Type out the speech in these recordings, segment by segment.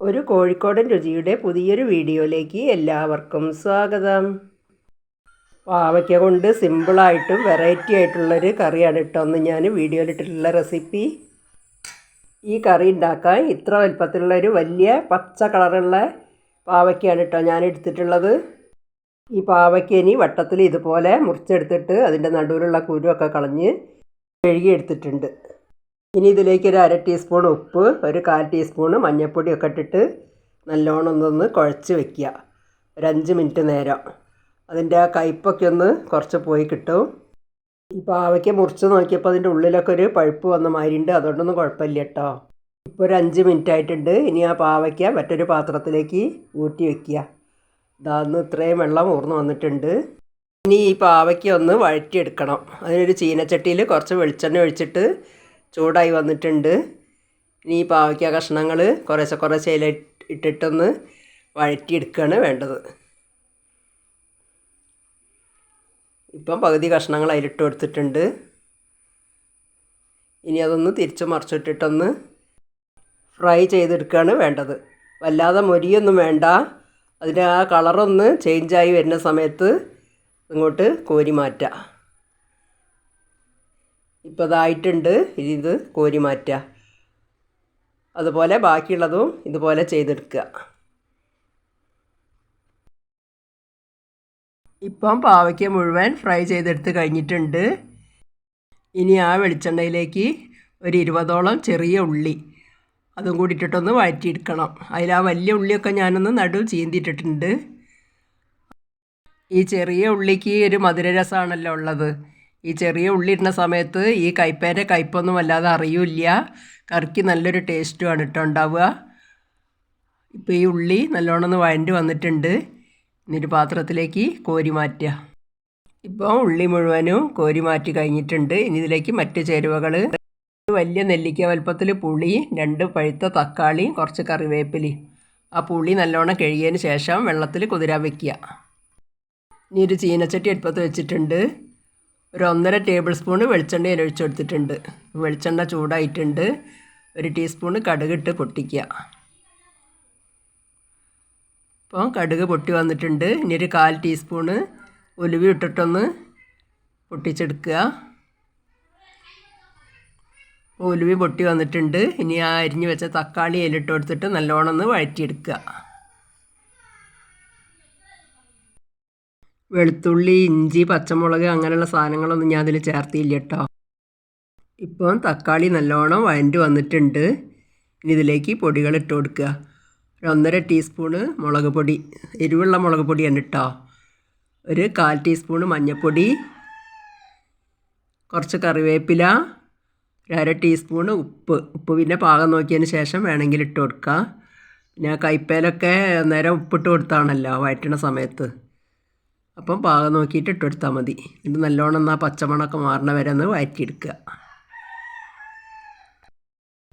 ഒരു കോഴിക്കോടൻ രുചിയുടെ പുതിയൊരു വീഡിയോയിലേക്ക് എല്ലാവർക്കും സ്വാഗതം. പാവയ്ക്ക കൊണ്ട് സിമ്പിളായിട്ടും വെറൈറ്റി ആയിട്ടുള്ളൊരു കറിയാണ് കേട്ടോ ഒന്ന് ഞാൻ വീഡിയോയിലിട്ടിട്ടുള്ള റെസിപ്പി. ഈ കറി ഉണ്ടാക്കാൻ ഇത്ര വലുപ്പത്തിലുള്ളൊരു വലിയ പച്ച കളറുള്ള പാവയ്ക്കാണ് കേട്ടോ ഞാൻ എടുത്തിട്ടുള്ളത്. ഈ പാവയ്ക്ക ഇനി വട്ടത്തിൽ ഇതുപോലെ മുറിച്ചെടുത്തിട്ട് അതിന്റെ നടുവിലുള്ള കുരുവൊക്കെ കളഞ്ഞ് കഴുകി എടുത്തിട്ടുണ്ട് ഇനി ഇതിലേക്ക് ഒരു അര ടീസ്പൂൺ ഉപ്പ് ഒരു കാൽ ടീസ്പൂൺ മഞ്ഞൾപ്പൊടിയൊക്കെ ഇട്ടിട്ട് നല്ലോണം ഒന്നൊന്ന് കുഴച്ച് വെക്കുക. ഒരു അഞ്ച് മിനിറ്റ് നേരം. അതിന്റെ ആ കയ്പ്പൊക്കെ ഒന്ന് കുറച്ച് പോയി കിട്ടും. ഈ പാവയ്ക്ക മുറിച്ച് നോക്കിയപ്പോൾ അതിന്റെ ഉള്ളിലൊക്കെ ഒരു പഴുപ്പ് വന്ന മാതിരി ഉണ്ട് അതുകൊണ്ടൊന്നും കുഴപ്പമില്ല കേട്ടോ. ഇപ്പോൾ ഒരു അഞ്ച് മിനിറ്റ് ആയിട്ടുണ്ട്. ഇനി ആ പാവയ്ക്ക മറ്റൊരു പാത്രത്തിലേക്ക് ഊറ്റി വെക്കുക. ഇതാന്ന് ഇത്രയും വെള്ളം ഊർന്ന് വന്നിട്ടുണ്ട്. ഇനി ഈ പാവയ്ക്ക ഒന്ന് വഴറ്റിയെടുക്കണം. അതിനൊരു ചീനച്ചട്ടിയിൽ കുറച്ച് വെളിച്ചെണ്ണ ഒഴിച്ചിട്ട് ചൂടായി വന്നിട്ടുണ്ട്. ഇനി ഈ പാവയ്ക്ക കഷ്ണങ്ങൾ കുറേശ്ശെ കുറേശ്ശെ ഇല ഇട്ടിട്ടൊന്ന് വഴറ്റിയെടുക്കുകയാണ് വേണ്ടത്. ഇപ്പം പകുതി കഷ്ണങ്ങൾ അതിലിട്ട് കൊടുത്തിട്ടുണ്ട്. ഇനി അതൊന്ന് തിരിച്ച് മറിച്ചിട്ടിട്ടൊന്ന് ഫ്രൈ ചെയ്തെടുക്കുകയാണ് വേണ്ടത്. വല്ലാതെ മൊരിയൊന്നും വേണ്ട. അതിന്റെ ആ കളറൊന്ന് ചേഞ്ചായി വരുന്ന സമയത്ത് ഇങ്ങോട്ട് കോരി മാറ്റുക ഇപ്പോൾ ഇതായിട്ടുണ്ട്. ഇനി ഇത് കോരി മാറ്റുക അതുപോലെ ബാക്കിയുള്ളതും ഇതുപോലെ ചെയ്തെടുക്കുക. ഇപ്പം പാവയ്ക്ക മുഴുവൻ ഫ്രൈ ചെയ്തെടുത്ത് കഴിഞ്ഞിട്ടുണ്ട്. ഇനി ആ വെളിച്ചെണ്ണയിലേക്ക് ഒരു ഇരുപതോളം ചെറിയ ഉള്ളി. അതും കൂടി ഇട്ടിട്ടൊന്ന് വഴറ്റിയെടുക്കണം. അതിൽ ആ വലിയ ഉള്ളിയൊക്കെ ഞാനൊന്ന് നടു ചീന്തിയിട്ടിട്ടുണ്ട്. ഈ ചെറിയ ഉള്ളിക്ക് ഒരു മധുരരസമാണല്ലോ ഉള്ളത്. ഈ ചെറിയ ഉള്ളി ഇടുന്ന സമയത്ത് ഈ കയ്പേന്റെ കയ്പൊന്നും വല്ലാതെ അറിയില്ല. കറിക്ക് നല്ലൊരു ടേസ്റ്റുമാണ് കേട്ടോ ഉണ്ടാവുക. ഇപ്പോൾ ഈ ഉള്ളി നല്ലോണം ഒന്ന് വഴണ്ടി വന്നിട്ടുണ്ട്. എന്നിട്ട് പാത്രത്തിലേക്ക് കോരി മാറ്റുക. ഇപ്പോൾ ഉള്ളി മുഴുവനും കോരി മാറ്റി കഴിഞ്ഞിട്ടുണ്ട്. ഇനി ഇതിലേക്ക് മറ്റ് ചേരുവകൾ വലിയ നെല്ലിക്ക വലുപ്പത്തിൽ പുളി രണ്ട് പഴുത്ത തക്കാളി കുറച്ച് കറിവേപ്പിലി ആ പുളി നല്ലോണം കഴുകിയതിന് ശേഷം വെള്ളത്തിൽ കുതിരാൻ വെക്കുക. ഇനി ഒരു ചീനച്ചട്ടി അടുപ്പത്ത് വെച്ചിട്ടുണ്ട്. ഒരു ഒന്നര ടേബിൾ സ്പൂൺ വെളിച്ചെണ്ണ ഒഴിച്ചു കൊടുത്തിട്ടുണ്ട്. വെളിച്ചെണ്ണ ചൂടായിട്ടുണ്ട്. ഒരു ടീസ്പൂൺ കടുകിട്ട് പൊട്ടിക്കുക. അപ്പോൾ കടുക് പൊട്ടി വന്നിട്ടുണ്ട്. ഇനി ഒരു കാൽ ടീസ്പൂണ് ഉലുവി ഇട്ടിട്ടൊന്ന് പൊട്ടിച്ചെടുക്കുക. ഉലുവി പൊട്ടി വന്നിട്ടുണ്ട്. ഇനി ആ അരിഞ്ഞ് വെച്ച തക്കാളി അതിലിട്ട് കൊടുത്തിട്ട് നല്ലോണം ഒന്ന് വഴറ്റിയെടുക്കുക. വെളുത്തുള്ളി ഇഞ്ചി പച്ചമുളക് അങ്ങനെയുള്ള സാധനങ്ങളൊന്നും ഞാൻ അതിൽ ചേർത്തിയില്ല കേട്ടോ. ഇപ്പം തക്കാളി നല്ലോണം വഴണ്ട് വന്നിട്ടുണ്ട്. ഇനി ഇതിലേക്ക് പൊടികൾ ഇട്ട് കൊടുക്കുക. ഒരു ഒന്നര ടീസ്പൂണ് മുളക് പൊടി എരിവുള്ള മുളക് പൊടിയാണ് കേട്ടോ. ഒരു കാൽ ടീസ്പൂണ് മഞ്ഞൾപ്പൊടി കുറച്ച് കറിവേപ്പില ഒരു അര ടീസ്പൂണ് ഉപ്പ്. ഉപ്പ് പിന്നെ പാകം നോക്കിയതിന് ശേഷം വേണമെങ്കിൽ ഇട്ട് കൊടുക്കുക. പിന്നെ കൈപ്പേലൊക്കെ നേരം ഉപ്പിട്ട് കൊടുത്താണല്ലോ വഴറ്റണ സമയത്ത്. അപ്പം പാകം നോക്കിയിട്ട് ഇട്ടെടുത്താൽ മതി. ഇത് നല്ലോണം എന്നാൽ പച്ചമണമൊക്കെ മാറണ വരെ ഒന്ന് വഴറ്റിയെടുക്കുക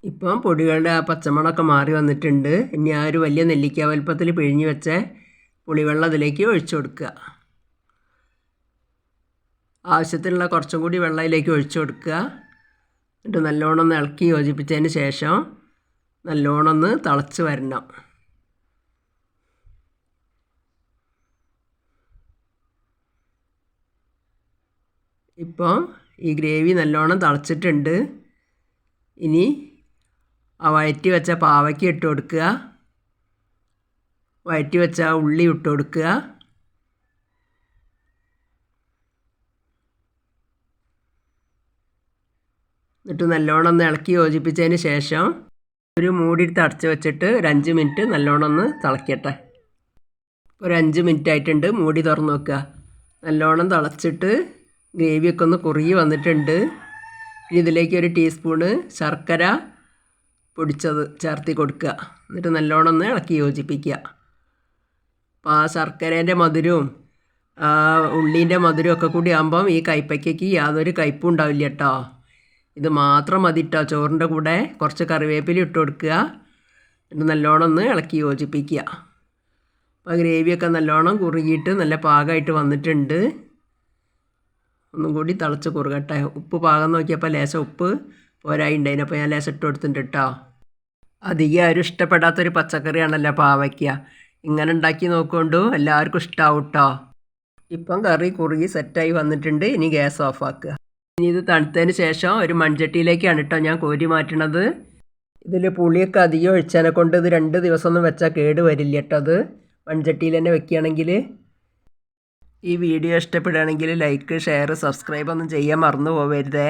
ഇപ്പം പൊടികളുടെ ആ പച്ചമണമൊക്കെ മാറി വന്നിട്ടുണ്ട്. ഇനി ആ ഒരു വലിയ നെല്ലിക്ക വലുപ്പത്തിൽ പിഴിഞ്ഞ് വെച്ച പുളിവെള്ളം അതിലേക്ക് ഒഴിച്ചു കൊടുക്കുക. ആവശ്യത്തിനുള്ള കുറച്ചും കൂടി വെള്ളം അതിലേക്ക് ഒഴിച്ചു കൊടുക്കുക. എന്നിട്ട് നല്ലോണം ഒന്ന് ഇളക്കി യോജിപ്പിച്ചതിന് ശേഷം നല്ലോണം ഒന്ന് തിളച്ച് വരണം. ഇപ്പോൾ ഈ ഗ്രേവി നല്ലോണം തിളച്ചിട്ടുണ്ട്. ഇനി ആ വഴറ്റി വെച്ച പാവയ്ക്ക് ഇട്ട് കൊടുക്കുക. വഴറ്റി വെച്ച ഉള്ളി ഇട്ട് കൊടുക്കുക. എന്നിട്ട് നല്ലോണം ഒന്ന് ഇളക്കി യോജിപ്പിച്ചതിന് ശേഷം ഒരു മൂടിയെടുത്ത് അടച്ച് വെച്ചിട്ട് ഒരു അഞ്ച് മിനിറ്റ് നല്ലോണം ഒന്ന് തിളക്കട്ടെ. ഒരു അഞ്ച് മിനിറ്റ് ആയിട്ടുണ്ട്. മൂടി തുറന്ന് വെക്കുക നല്ലോണം തിളച്ചിട്ട് ഗ്രേവിയൊക്കെ ഒന്ന് കുറുകി വന്നിട്ടുണ്ട്. ഇനി ഇതിലേക്ക് ഒരു ടീസ്പൂണ് ശർക്കര പൊടിച്ചത് ചേർത്തി കൊടുക്കുക. എന്നിട്ട് നല്ലോണം ഒന്ന് ഇളക്കി യോജിപ്പിക്കുക. അപ്പോൾ ആ ശർക്കരേന്റെ മധുരവും ആ ഉള്ളീന്റെ മധുരവും ഒക്കെ കൂടി ആകുമ്പം ഈ കൈപ്പയ്ക്കയ്ക്ക് യാതൊരു കയ്പ്പും ഉണ്ടാവില്ല കേട്ടോ. ഇത് മാത്രം മതി കേട്ടോ. ചോറിന്റെ കൂടെ കുറച്ച് കറിവേപ്പില ഇട്ട് കൊടുക്കുക. എന്നിട്ട് നല്ലോണം ഒന്ന് ഇളക്കി യോജിപ്പിക്കുക. അപ്പോൾ ഗ്രേവിയൊക്കെ നല്ലോണം കുറുകിയിട്ട് നല്ല പാകമായിട്ട് വന്നിട്ടുണ്ട്. ഒന്നും കൂടി തിളച്ച് കുറുകട്ടെ. ഉപ്പ് പാകം നോക്കിയപ്പോൾ ലേശം ഉപ്പ് പോരായിണ്ടായിന് അപ്പോൾ ഞാൻ ലേശം ഇട്ട് കൊടുത്തിട്ടുണ്ട് കേട്ടോ അധികം ആരും ഇഷ്ടപ്പെടാത്തൊരു പച്ചക്കറിയാണല്ലോ പാവയ്ക്ക. ഇങ്ങനെ ഉണ്ടാക്കി നോക്കുകൊണ്ട് എല്ലാവർക്കും ഇഷ്ടാവും കേട്ടോ ഇപ്പം കറി കുറുകി സെറ്റായി വന്നിട്ടുണ്ട്. ഇനി ഗ്യാസ് ഓഫ് ആക്കുക. ഇനി ഇത് തണുത്തതിന് ശേഷം ഒരു മൺചട്ടിയിലേക്കാണ് കേട്ടോ ഞാൻ കോരി മാറ്റണത്. ഇതിൽ പുളിയൊക്കെ അധികം ഒഴിച്ചതിനെ കൊണ്ട് ഇത് രണ്ട് ദിവസമൊന്നും വെച്ചാൽ കേട് വരില്ല കേട്ടോ അത്. മൺചട്ടിയിൽ തന്നെ വെക്കുകയാണെങ്കിൽ ഈ വീഡിയോ ഇഷ്ടപ്പെടുകയാണെങ്കിൽ ലൈക്ക് ഷെയർ സബ്സ്ക്രൈബ് ഒന്നും ചെയ്യാൻ മറന്നു പോകരുതേ